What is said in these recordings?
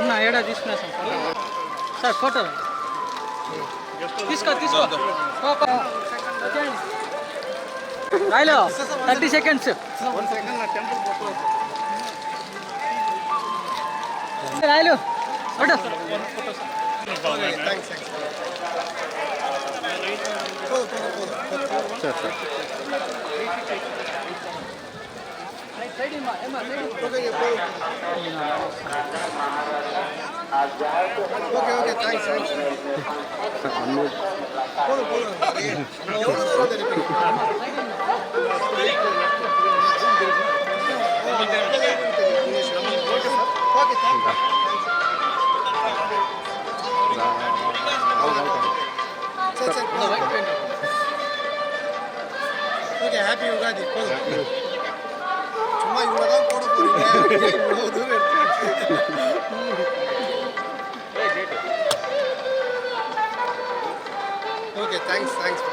ఉన్నా ఏడా తీసుకున్నా సార్? Sir photo. తీసుకో తీసుకో. రాయలో థర్టీ సెకండ్స్. రాయలు photo. Okay okay thanks thanks పోదు పోదు ఎవరు దూరం okay thank you okay happy Ugadi పోదు அம்மா இவ்வளோ தான் போட போறீங்க. இவ்வளோ தூரம் okay thanks thanks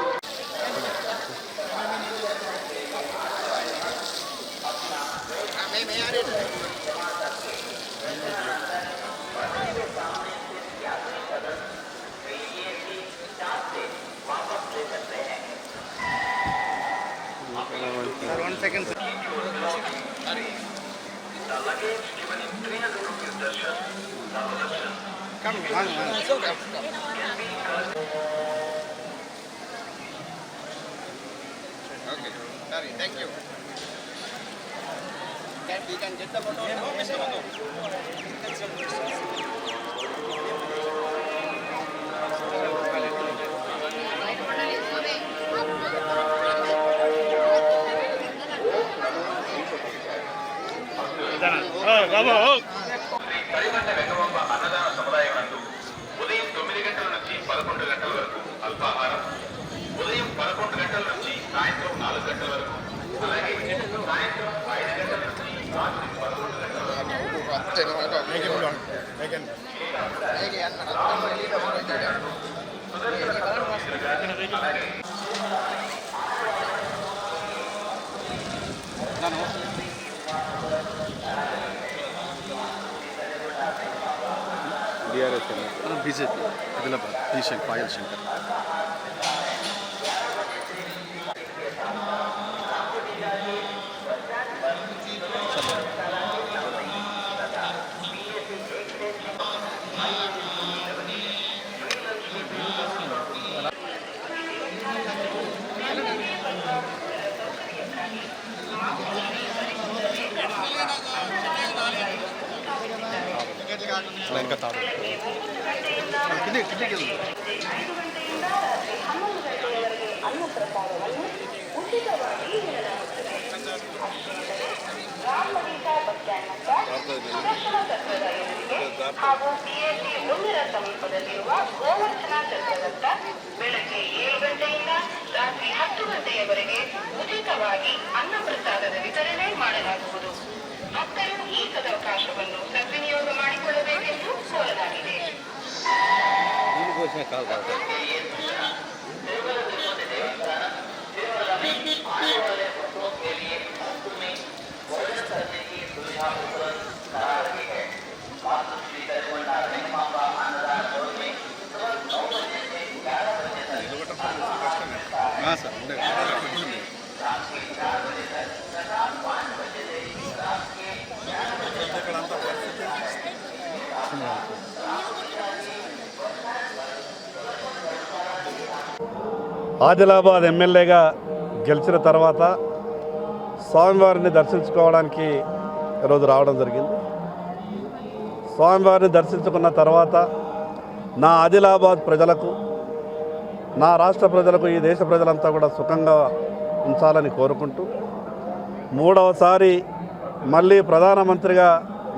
One second. Sorry, thank you. Can we can get the photo? Manu. కరిగంట Vengamamba అన్నదాన సముదాయం నందు ఉదయం తొమ్మిది గంటల నుంచి పదకొండు గంటల వరకు అల్పాహారం ఉదయం పదకొండు గంటల నుంచి సాయంత్రం నాలుగు గంటల వరకు అలాగే సాయంత్రం ఐదు గంటల నుంచి రాత్రి పదకొండు గంటల వరకు ಬೇರೆ B J P Adilabad D Shankar Payal Shankar Thank you. Line ಕತ್ತಾಡು ಕಿಲಿ ಕಿಲಿ ಹಾಗೂ ಸಿಎಲ್ಟಿ ಮುಂದಿನ ಸಮೀಪದಲ್ಲಿರುವ ಗೋವರ್ಧನ ಚಕ್ರದತ್ತ ఆ, సార్ ఆదిలాబాద్ ఎమ్మెల్యేగా గెలిచిన తర్వాత స్వామివారిని దర్శించుకోవడానికి ఈరోజు రావడం జరిగింది. స్వామివారిని దర్శించుకున్న తర్వాత నా ఆదిలాబాద్ ప్రజలకు నా రాష్ట్ర ప్రజలకు ఈ దేశ ప్రజలంతా కూడా సుఖంగా ఉంచాలని కోరుకుంటూ మూడవసారి మళ్ళీ ప్రధానమంత్రిగా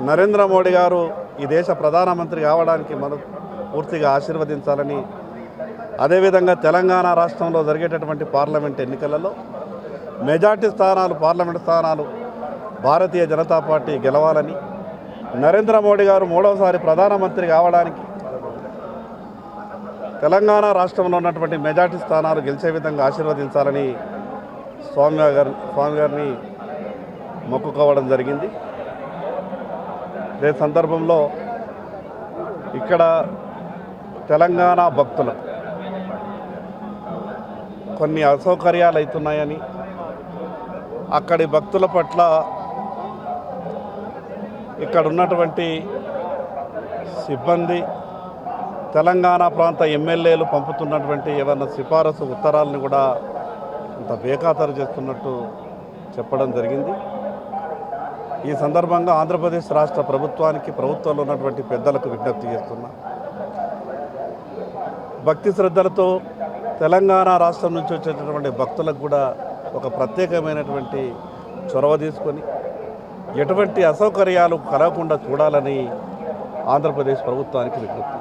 నరేంద్ర మోడీ గారు ఈ దేశ ప్రధానమంత్రి కావడానికి మన పూర్తిగా ఆశీర్వదించాలని అదేవిధంగా తెలంగాణ రాష్ట్రంలో జరిగేటటువంటి పార్లమెంట్ ఎన్నికలలో మెజార్టీ స్థానాలు పార్లమెంట్ స్థానాలు భారతీయ జనతా పార్టీ గెలవాలని నరేంద్ర మోడీ గారు మూడవసారి ప్రధానమంత్రి కావడానికి తెలంగాణ రాష్ట్రంలో ఉన్నటువంటి మెజార్టీ స్థానాలు గెలిచే విధంగా ఆశీర్వదించాలని స్వామి గారు స్వామి గారిని మొక్కుకోవడం జరిగింది. అదే సందర్భంలో ఇక్కడ తెలంగాణ భక్తులకు కొన్ని అసౌకర్యాలు అవుతున్నాయని అక్కడి భక్తుల పట్ల ఇక్కడ ఉన్నటువంటి సిబ్బంది తెలంగాణ ప్రాంత ఎమ్మెల్యేలు పంపుతున్నటువంటి ఏవైనా సిఫారసు ఉత్తరాలను కూడా ఇంత బేఖాతరు చేస్తున్నట్టు చెప్పడం జరిగింది. ఈ సందర్భంగా ఆంధ్రప్రదేశ్ రాష్ట్ర ప్రభుత్వానికి ప్రభుత్వంలో ఉన్నటువంటి పెద్దలకు విజ్ఞప్తి చేస్తున్నా. భక్తి శ్రద్ధలతో తెలంగాణ రాష్ట్రం నుంచి వచ్చేటటువంటి భక్తులకు కూడా ఒక ప్రత్యేకమైనటువంటి చొరవ తీసుకొని ఎటువంటి అసౌకర్యాలు కలగకుండా చూడాలని ఆంధ్రప్రదేశ్ ప్రభుత్వానికి విజ్ఞప్తి.